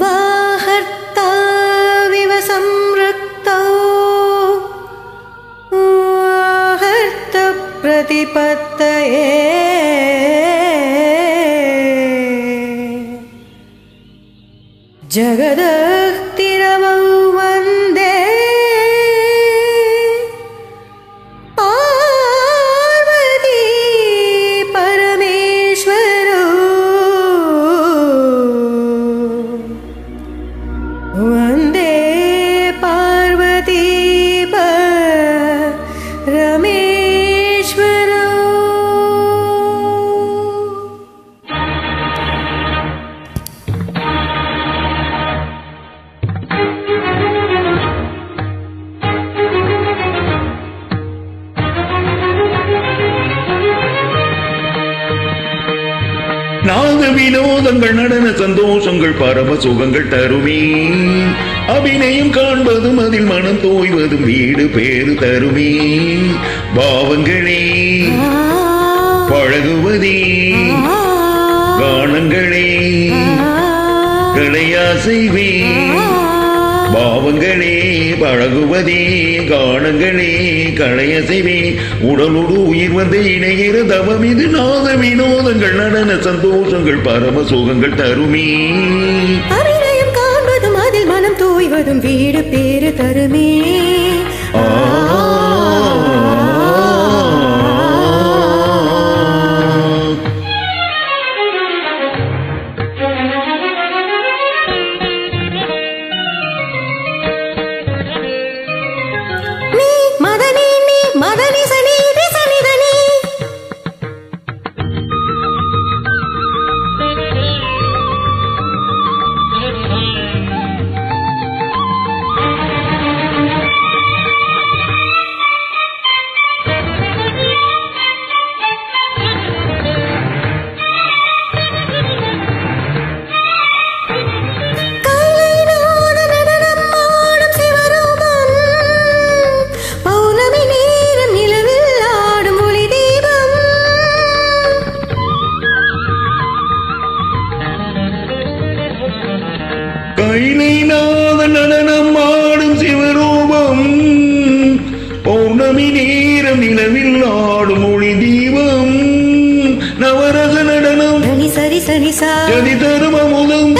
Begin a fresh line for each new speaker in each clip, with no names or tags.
वाहर्ताविव संरक्तौ वाहर्तप्रतिपत्तये जगदः
நாத வினோதங்கள் நடன சந்தோஷங்கள் பரம சுகங்கள் தருமே. அபிநயம் காண்பதும் அதில் மனம் தோய்வதும் வீடு பேறு தருமே. பாவங்களே பழகுவதே கானங்களே கலையாசைவே. பாவங்களே பழகுவதே காணங்களே களையசைவே. உடலோடு உயிர் வந்து இணைகிற தவம் இது நாத வினோதங்கள் நடன சந்தோஷங்கள் பரம சோகங்கள் தருமே.
அபிநயம் காண்பதும் அதில் மனம் தோய்வதும் வீடு பேறு தருமே.
கைலை நாத நடனம் ஆடும் சிவரூபம். பௌர்ணமி நேரம் நிலவில் ஆடும் ஒளி தீபம். நவரச நடனம்.
சரி சனி சா.
ஜதி தரும் அமுதம்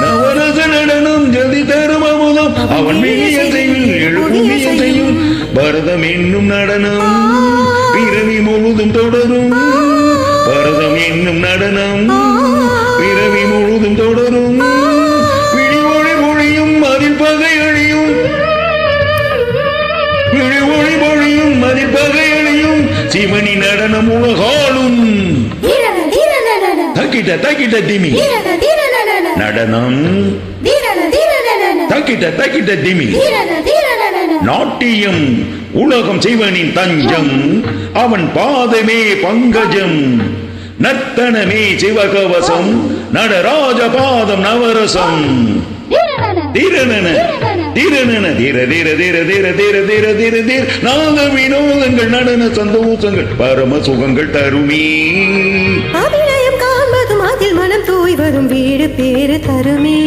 நவரச நடனம். ஜதி தரும் அமுதம் அவன் விழியசையில் எழுப்புமியசையும் பரதம் என்னும் நடனம். பிறவி முழுதும் தொடரும். பரதம் என்னும் நடனம். சிவனி நடனம் உலகாலும் தக்கிட்ட தக்கிட்ட திமி. நடனம். தக்கிட்ட தக்கிட்ட திமி. நாட்டியம் உலகம் சிவனின் தஞ்சம். அவன் பாதமே பங்கஜம். நர்த்தனமே சிவகவசம். நடராஜ பாதம் நவரசம் திரணன நடன. தீர தீர தீர தீர தீர தீர தீர தீர். நாத வினோதங்கள் நடன சந்தோஷங்கள் பரம சுகங்கள் தருமே.
அபிநயம் காண்பதும் அதில் மனம் தோய்வதும் வீடு பேரு தருமே.